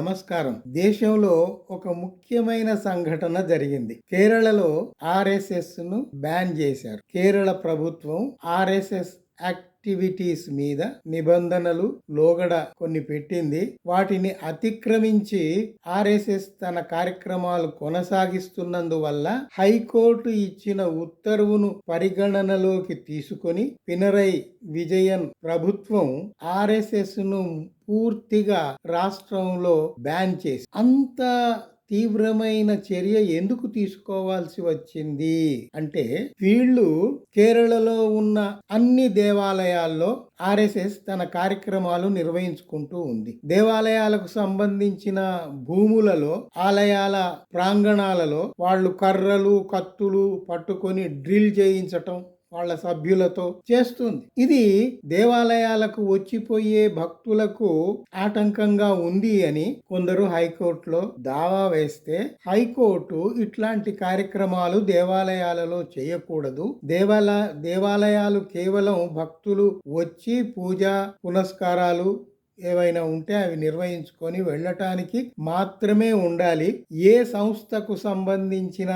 నమస్కారం. దేశంలో ఒక ముఖ్యమైన సంఘటన జరిగింది. కేరళలో ఆర్ఎస్ఎస్ను బ్యాన్ చేశారు. కేరళ ప్రభుత్వం ఆర్ఎస్ఎస్ యాక్ట్ యాక్టివిటీస్ మీద నిబంధనలు లోగడ కొన్ని పెట్టింది. వాటిని అతిక్రమించి ఆర్ఎస్ఎస్ తన కార్యక్రమాలు కొనసాగిస్తున్నందువల్ల హైకోర్టు ఇచ్చిన ఉత్తర్వును పరిగణనలోకి తీసుకొని పినరై విజయన్ ప్రభుత్వం ఆర్ఎస్ఎస్ను పూర్తిగా రాష్ట్రంలో బ్యాన్ చేసి అంత తీవ్రమైన చర్య ఎందుకు తీసుకోవాల్సి వచ్చింది? అంటే వీళ్ళు కేరళలో ఉన్న అన్ని దేవాలయాల్లో ఆర్ఎస్ఎస్ తన కార్యక్రమాలు నిర్వహించుకుంటూ ఉంది. దేవాలయాలకు సంబంధించిన భూములలో ఆలయాల ప్రాంగణాలలో వాళ్ళు కర్రలు కత్తులు పట్టుకొని డ్రిల్ చేయించటం వాళ్ళ సభ్యులతో చేస్తుంది. ఇది దేవాలయాలకు వచ్చిపోయే భక్తులకు ఆటంకంగా ఉంది అని కొందరు హైకోర్టులో దావా వేస్తే హైకోర్టు ఇట్లాంటి కార్యక్రమాలు దేవాలయాలలో చేయకూడదు. దేవాల దేవాలయాలు కేవలం భక్తులు వచ్చి పూజ పునస్కారాలు ఏవైనా ఉంటే అవి నిర్వహించుకొని వెళ్ళటానికి మాత్రమే ఉండాలి. ఏ సంస్థకు సంబంధించిన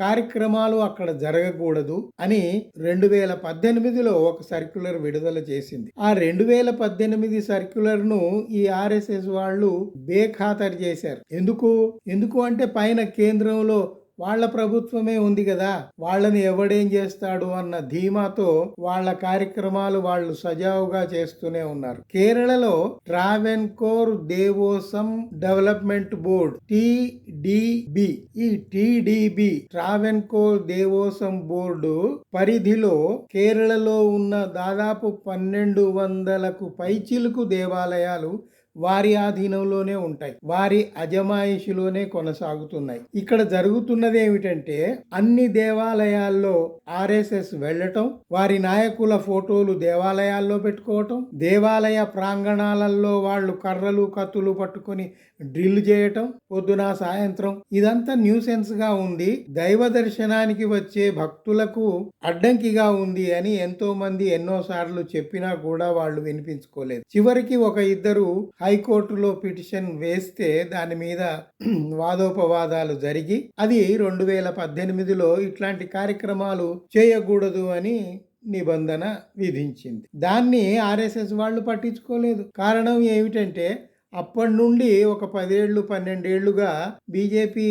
కార్యక్రమాలు అక్కడ జరగకూడదు అని రెండు వేల పద్దెనిమిదిలో ఒక సర్క్యులర్ విడుదల చేసింది. ఆ రెండు వేల పద్దెనిమిది సర్క్యులర్ను ఈ ఆర్ఎస్ఎస్ వాళ్ళు బేఖాతరు చేశారు. ఎందుకు? ఎందుకు అంటే పైన కేంద్రంలో వాళ్ళ ప్రభుత్వమే ఉంది కదా వాళ్ళని ఎవడేం చేస్తాడు అన్న ధీమాతో వాళ్ళ కార్యక్రమాలు వాళ్ళు సజావుగా చేస్తూనే ఉన్నారు. కేరళలో Travancore Devaswom development board TDB ఈ టిడిబి ట్రావెన్కోర్ దేవోసం బోర్డు పరిధిలో కేరళలో ఉన్న దాదాపు పన్నెండు వందలకు పైచిలుకు దేవాలయాలు వారి ఆధీనంలోనే ఉంటాయి. వారి అజమాయిషిలోనే కొనసాగుతున్నాయి. ఇక్కడ జరుగుతున్నది ఏమిటంటే అన్ని దేవాలయాల్లో ఆర్ఎస్ఎస్ వెళ్ళటం వారి నాయకుల ఫోటోలు దేవాలయాల్లో పెట్టుకోవటం దేవాలయ ప్రాంగణాలలో వాళ్ళు కర్రలు కత్తులు పట్టుకొని డ్రిల్ చేయటం పొద్దున సాయంత్రం ఇదంతా న్యూసెన్స్గా ఉంది. దైవ దర్శనానికి వచ్చే భక్తులకు అడ్డంకిగా ఉంది అని ఎంతో మంది ఎన్నో సార్లు చెప్పినా కూడా వాళ్ళు వినిపించుకోలేదు. చివరికి ఒక ఇద్దరు హైకోర్టులో పిటిషన్ వేస్తే దాని మీద వాదోపవాదాలు జరిగి అది రెండు వేల పద్దెనిమిదిలో ఇట్లాంటి కార్యక్రమాలు చేయకూడదు అని నిబంధన విధించింది. దాన్ని ఆర్ఎస్ఎస్ వాళ్ళు పట్టించుకోలేదు. కారణం ఏమిటంటే అప్పటి నుండి ఒక పదేళ్ళు పన్నెండేళ్ళుగా బీజేపీ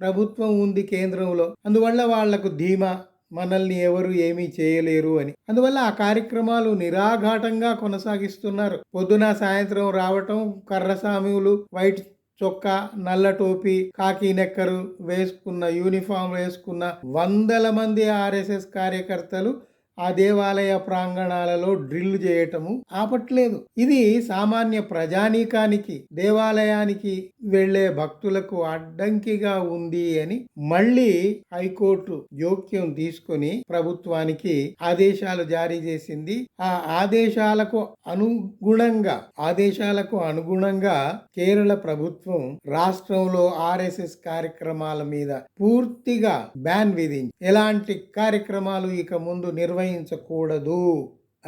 ప్రభుత్వం ఉంది కేంద్రంలో. అందువల్ల వాళ్ళకు ధీమా మనల్ని ఎవరు ఏమీ చేయలేరు అని. అందువల్ల ఆ కార్యక్రమాలు నిరాఘాటంగా కొనసాగిస్తున్నారు. పొద్దున సాయంత్రం రావటం కర్రసామివులు వైట్ చొక్కా నల్ల టోపీ కాకి నెక్కరు వేసుకున్న యూనిఫామ్ వేసుకున్న వందల మంది ఆర్ఎస్ఎస్ కార్యకర్తలు ఆ దేవాలయ ప్రాంగణాలలో డ్రిల్ చేయటము ఆపట్లేదు. ఇది సామాన్య ప్రజానీకానికి దేవాలయానికి వెళ్ళే భక్తులకు అడ్డంకిగా ఉంది అని మళ్ళీ హైకోర్టు జోక్యం తీసుకొని ప్రభుత్వానికి ఆదేశాలు జారీ చేసింది. ఆ ఆదేశాలకు అనుగుణంగా ఆదేశాలకు అనుగుణంగా కేరళ ప్రభుత్వం రాష్ట్రంలో ఆర్ఎస్ఎస్ కార్యక్రమాల మీద పూర్తిగా బ్యాన్ విధించి ఎలాంటి కార్యక్రమాలు ఇక ముందు నిర్వహించ నిర్ణయించకూడదు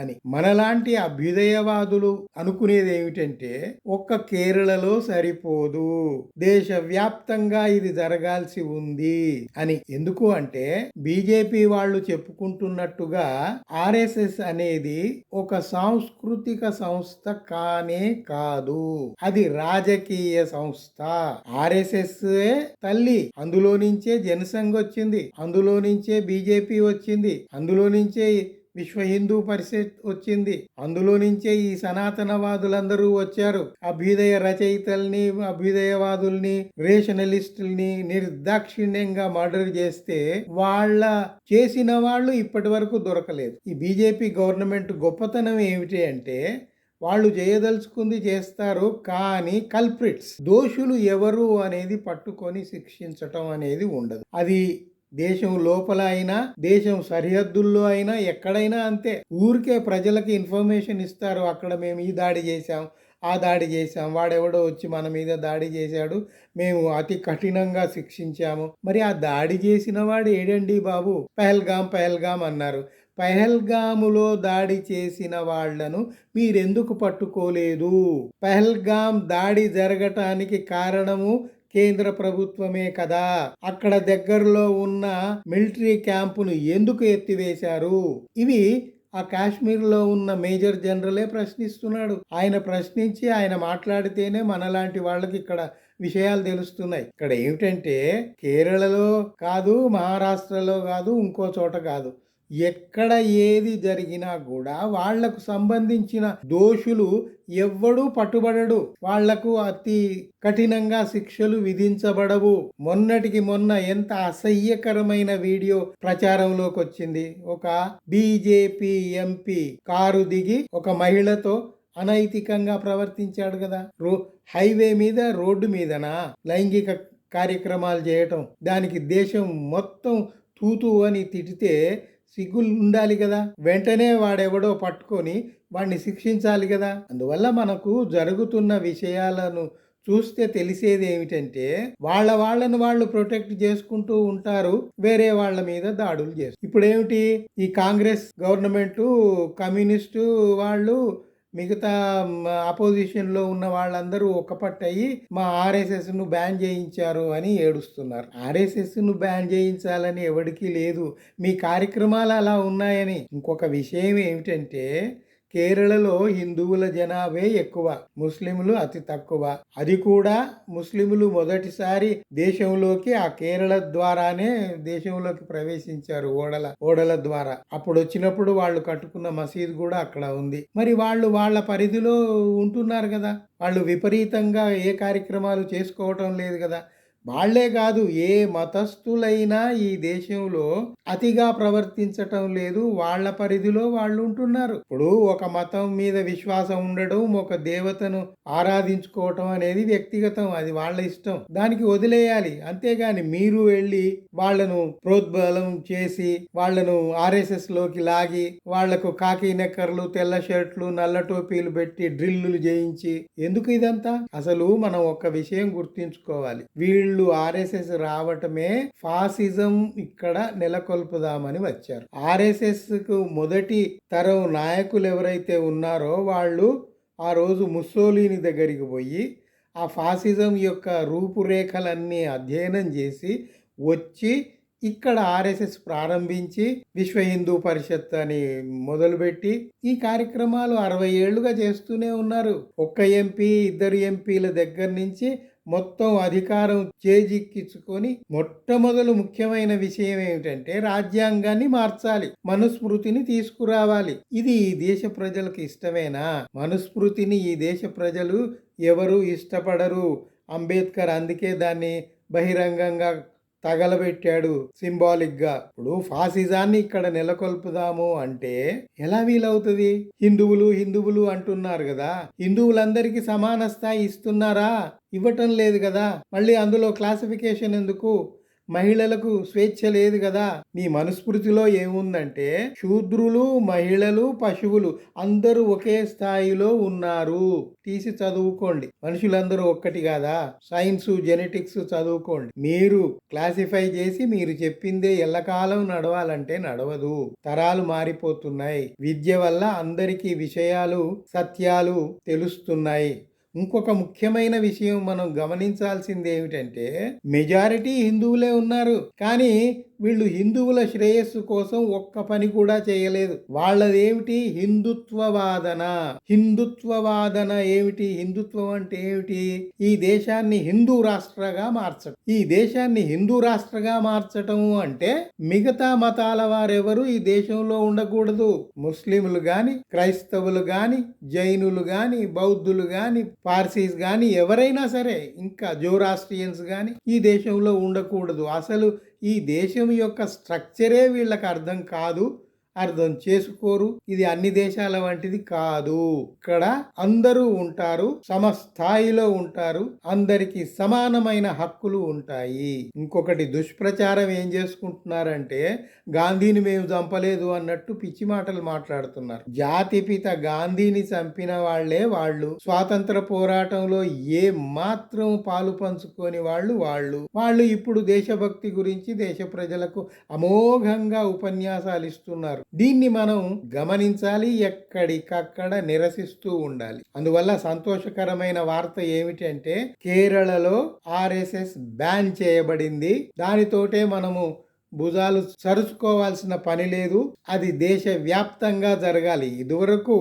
అని. మనలాంటి అభ్యుదయవాదులు అనుకునేది ఏమిటంటే ఒక్క కేరళలో సరిపోదు. దేశవ్యాప్తంగా ఇది జరగాల్సి ఉంది అని. ఎందుకు అంటే బీజేపీ వాళ్ళు చెప్పుకుంటున్నట్టుగా ఆర్ఎస్ఎస్ అనేది ఒక సాంస్కృతిక సంస్థ కానే కాదు. అది రాజకీయ సంస్థ. ఆర్ఎస్ఎస్ తల్లి అందులో నుంచే జనసంఘ్ వచ్చింది అందులో నుంచే బీజేపీ వచ్చింది అందులో నుంచే విశ్వ హిందూ పరిషత్ వచ్చింది. అందులో నుంచే ఈ సనాతనవాదులందరూ వచ్చారు. అభ్యుదయ రచయితల్ని అభ్యుదయవాదుల్ని రేషనలిస్టుల్ని నిర్దాక్షిణ్యంగా మర్డర్ చేస్తే వాళ్ళ చేసిన వాళ్ళు ఇప్పటి వరకు దొరకలేదు. ఈ బీజేపీ గవర్నమెంట్ గొప్పతనం ఏమిటి అంటే వాళ్ళు చేయదలుచుకుంది చేస్తారు కానీ కల్ప్రిట్స్ దోషులు ఎవరు అనేది పట్టుకొని శిక్షించటం అనేది ఉండదు. అది దేశం లోపల అయినా దేశం సరిహద్దుల్లో అయినా ఎక్కడైనా అంతే. ఊరికే ప్రజలకి ఇన్ఫర్మేషన్ ఇస్తారు. అక్కడ మేము ఈ దాడి చేశాం ఆ దాడి చేశాం. వాడెవడో వచ్చి మన మీద దాడి చేశాడు. మేము అతి కఠినంగా శిక్షించాము. మరి ఆ దాడి చేసిన వాడు ఏడండి బాబు? పహల్గాం పహల్గాం అన్నారు. పెహల్గాములో దాడి చేసిన వాళ్ళను మీరెందుకు పట్టుకోలేదు? పెహల్గాం దాడి జరగటానికి కారణము కేంద్ర ప్రభుత్వమే కదా. అక్కడ దగ్గరలో ఉన్న మిలిటరీ క్యాంపును ఎందుకు ఎత్తివేశారు? ఇవి ఆ కాశ్మీర్లో ఉన్న మేజర్ జనరలే ప్రశ్నిస్తున్నాడు. ఆయన ప్రశ్నించి ఆయన మాట్లాడితేనే మనలాంటి వాళ్ళకి ఇక్కడ విషయాలు తెలుస్తున్నాయి. ఇక్కడ ఏమిటంటే కేరళలో కాదు మహారాష్ట్రలో కాదు ఇంకో చోట కాదు. ఎక్కడ ఏది జరిగినా కూడా వాళ్ళకు సంబంధించిన దోషులు ఎవ్వడూ పట్టుబడడు. వాళ్ళకు అతి కఠినంగా శిక్షలు విధించబడవు. మొన్నటికి మొన్న ఎంత అసహ్యకరమైన వీడియో ప్రచారంలోకి వచ్చింది ఒక బీజేపీ ఎంపీ కారు దిగి ఒక మహిళతో అనైతికంగా ప్రవర్తించాడు కదా. రో హైవే మీద రోడ్డు మీదనా? లైంగిక కార్యక్రమాలు చేయటం. దానికి దేశం మొత్తం తూతూ అని తిడితే సిగ్గులు ఉండాలి కదా. వెంటనే వాడెవడో పట్టుకొని వాడిని శిక్షించాలి కదా. అందువల్ల మనకు జరుగుతున్న విషయాలను చూస్తే తెలిసేది ఏమిటంటే వాళ్ళ వాళ్ళను వాళ్ళు ప్రొటెక్ట్ చేసుకుంటూ ఉంటారు వేరే వాళ్ళ మీద దాడులు చేస్తారు ఇప్పుడు ఏమిటి ఈ కాంగ్రెస్ గవర్నమెంట్ కమ్యూనిస్టు వాళ్ళు మిగతా అపోజిషన్లో ఉన్న వాళ్ళందరూ ఒక్కపట్టయి మా ఆర్ఎస్ఎస్ను బ్యాన్ చేయించారు అని ఏడుస్తున్నారు. ఆర్ఎస్ఎస్ను బ్యాన్ చేయించాలని ఎవరికీ లేదు. మీ కార్యక్రమాలు అలా ఉన్నాయని. ఇంకొక విషయం ఏమిటంటే కేరళలో హిందువుల జనాభే ఎక్కువ ముస్లింలు అతి తక్కువ. అది కూడా ముస్లింలు మొదటిసారి దేశంలోకి ఆ కేరళ ద్వారానే దేశంలోకి ప్రవేశించారు ఓడల ఓడల ద్వారా. అప్పుడు వచ్చినప్పుడు వాళ్ళు కట్టుకున్న మసీద్ కూడా అక్కడ ఉంది. మరి వాళ్ళు వాళ్ళ పరిధిలో ఉంటున్నారు కదా. వాళ్ళు విపరీతంగా ఏ కార్యక్రమాలు చేసుకోవటం లేదు కదా. వాళ్ళే కాదు ఏ మతస్థులైనా ఈ దేశంలో అతిగా ప్రవర్తించటం లేదు. వాళ్ళ పరిధిలో వాళ్ళు ఉంటున్నారు. ఇప్పుడు ఒక మతం మీద విశ్వాసం ఉండడం ఒక దేవతను ఆరాధించుకోవటం అనేది వ్యక్తిగతం. అది వాళ్ళ ఇష్టం. దానికి వదిలేయాలి. అంతేగాని మీరు వెళ్ళి వాళ్ళను ప్రోద్బలం చేసి వాళ్ళను ఆర్ఎస్ఎస్లోకి లాగి వాళ్ళకు కాకి నెక్కర్లు తెల్ల షర్ట్లు నల్ల టోపీలు పెట్టి డ్రిల్లులు చేయించి ఎందుకు ఇదంతా? అసలు మనం ఒక విషయం గుర్తించుకోవాలి. వీళ్ళు వీళ్ళు ఆర్ఎస్ఎస్ రావటమే ఫాసిజం ఇక్కడ నెలకొల్పుదామని వచ్చారు. ఆర్ఎస్ఎస్కు మొదటి తరం నాయకులు ఎవరైతే ఉన్నారో వాళ్ళు ఆ రోజు ముస్సోలిని దగ్గరికి పోయి ఆ ఫాసిజం యొక్క రూపురేఖలన్నీ అధ్యయనం చేసి వచ్చి ఇక్కడ ఆర్ఎస్ఎస్ ప్రారంభించి విశ్వ హిందూ పరిషత్ అని మొదలుపెట్టి ఈ కార్యక్రమాలు అరవై ఏళ్ళుగా చేస్తూనే ఉన్నారు. ఒక్క ఎంపీ ఇద్దరు ఎంపీల దగ్గర నుంచి మొత్తం అధికారం చేజిక్కించుకొని మొట్టమొదలు ముఖ్యమైన విషయం ఏమిటంటే రాజ్యాంగాన్ని మార్చాలి మనుస్మృతిని తీసుకురావాలి. ఇది ఈ దేశ ప్రజలకు ఇష్టమేనా? మనుస్మృతిని ఈ దేశ ప్రజలు ఎవరు ఇష్టపడరు? అంబేద్కర్ అందుకే దాన్ని బహిరంగంగా తగలబెట్టాడు సింబాలిక్గా ఇప్పుడు ఫాసిజాన్ని ఇక్కడ నెలకొల్పుదాము అంటే ఎలా వీలవుతుంది? హిందువులు హిందువులు అంటున్నారు కదా. హిందువులందరికీ సమాన స్థాయి ఇస్తున్నారా? ఇవ్వటం లేదు కదా. మళ్ళీ అందులో క్లాసిఫికేషన్ ఎందుకు? మహిళలకు స్వేచ్ఛ లేదు కదా. మీ మనుస్మృతిలో ఏముందంటే శూద్రులు మహిళలు పశువులు అందరూ ఒకే స్థాయిలో ఉన్నారు. తీసి చదువుకోండి. మనుషులందరూ ఒక్కటి కాదా? సైన్స్ జెనెటిక్స్ చదువుకోండి. మీరు క్లాసిఫై చేసి మీరు చెప్పిందే ఎల్లకాలం నడవాలంటే నడవదు. తరాలు మారిపోతున్నాయి. విద్య వల్ల అందరికీ విషయాలు సత్యాలు తెలుస్తున్నాయి. ఇంకొక ముఖ్యమైన విషయం మనం గమనించాల్సింది ఏమిటంటే మెజారిటీ హిందువులే ఉన్నారు. కానీ వీళ్ళు హిందువుల శ్రేయస్సు కోసం ఒక్క పని కూడా చేయలేదు. వాళ్ళదేమిటి? హిందుత్వవాదన. హిందుత్వవాదన ఏమిటి? హిందుత్వం అంటే ఏమిటి? ఈ దేశాన్ని హిందూ రాష్ట్రగా మార్చడం. ఈ దేశాన్ని హిందూ రాష్ట్రగా మార్చటం అంటే మిగతా మతాల వారెవరు ఈ దేశంలో ఉండకూడదు. ముస్లింలు గాని క్రైస్తవులు గాని జైనులు గాని బౌద్ధులు గాని పార్సీస్ గాని ఎవరైనా సరే ఇంకా జోరాస్ట్రియన్స్ గాని ఈ దేశంలో ఉండకూడదు. అసలు ఈ దేశం యొక్క స్ట్రక్చరే వీళ్ళకి అర్థం కాదు. అర్థం చేసుకోరు. ఇది అన్ని దేశాల వంటిది కాదు. ఇక్కడ అందరూ ఉంటారు సమస్థాయిలో ఉంటారు అందరికీ సమానమైన హక్కులు ఉంటాయి. ఇంకొకటి దుష్ప్రచారం ఏం చేసుకుంటున్నారంటే గాంధీని మేము చంపలేదు అన్నట్టు పిచ్చి మాటలు మాట్లాడుతున్నారు. జాతిపిత గాంధీని చంపిన వాళ్ళే వాళ్ళు. స్వాతంత్ర పోరాటంలో ఏ మాత్రం పాలు పంచుకొని వాళ్ళు వాళ్ళు. వాళ్ళు ఇప్పుడు దేశభక్తి గురించి దేశ ప్రజలకు అమోఘంగా ఉపన్యాసాలు ఇస్తున్నారు. చేస్తారు. దీన్ని మనం గమనించాలి ఎక్కడికక్కడ నిరసిస్తూ ఉండాలి. అందువల్ల సంతోషకరమైన వార్త ఏమిటంటే కేరళలో ఆర్ఎస్ఎస్ బ్యాన్ చేయబడింది. దానితోటే మనము భుజాలు సరుచుకోవాల్సిన పని లేదు. అది దేశ వ్యాప్తంగా జరగాలి. ఇదివరకు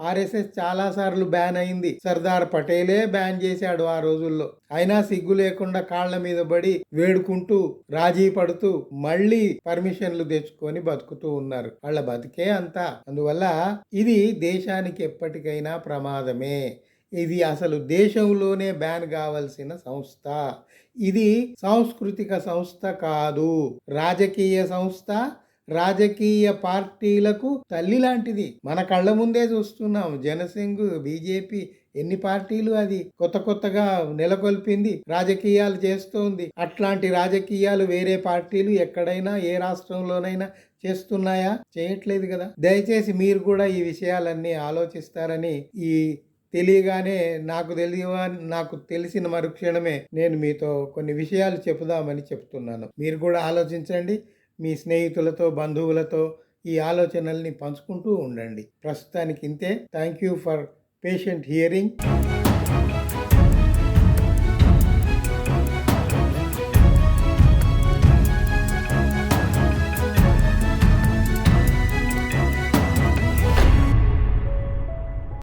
ఆర్ఎస్ఎస్ చాలా సార్లు బ్యాన్ అయింది. సర్దార్ పటేలే బ్యాన్ చేశాడు ఆ రోజుల్లో. అయినా సిగ్గు లేకుండా కాళ్ళ మీద పడి వేడుకుంటూ రాజీ పడుతూ మళ్ళీ పర్మిషన్లు తెచ్చుకొని బతుకుతూ ఉన్నారు. వాళ్ళ బతికే అంతా. అందువల్ల ఇది దేశానికి ఎప్పటికైనా ప్రమాదమే. ఇది అసలు దేశంలోనే బ్యాన్ కావాల్సిన సంస్థ. ఇది సాంస్కృతిక సంస్థ కాదు. రాజకీయ సంస్థ రాజకీయ పార్టీలకు తల్లి లాంటిది. మన కళ్ళ ముందే చూస్తున్నాం. జనసింగ్ బీజేపీ ఎన్ని పార్టీలు అది. కొత్త కొత్తగా నెలకొల్పింది రాజకీయాలు చేస్తోంది. అట్లాంటి రాజకీయాలు వేరే పార్టీలు ఎక్కడైనా ఏ రాష్ట్రంలోనైనా చేస్తున్నాయా? చేయట్లేదు కదా. దయచేసి మీరు కూడా ఈ విషయాలన్నీ ఆలోచిస్తారని ఈ తెలియగానే నాకు తెలియ నాకు తెలిసిన మరుక్షణమే నేను మీతో కొన్ని విషయాలు చెబుదామని చెప్తున్నాను. మీరు కూడా ఆలోచించండి. మీ స్నేహితులతో బంధువులతో ఈ ఆలోచనల్ని పంచుకుంటూ ఉండండి. ప్రస్తుతానికి ఇంతే thank you for patient hearing.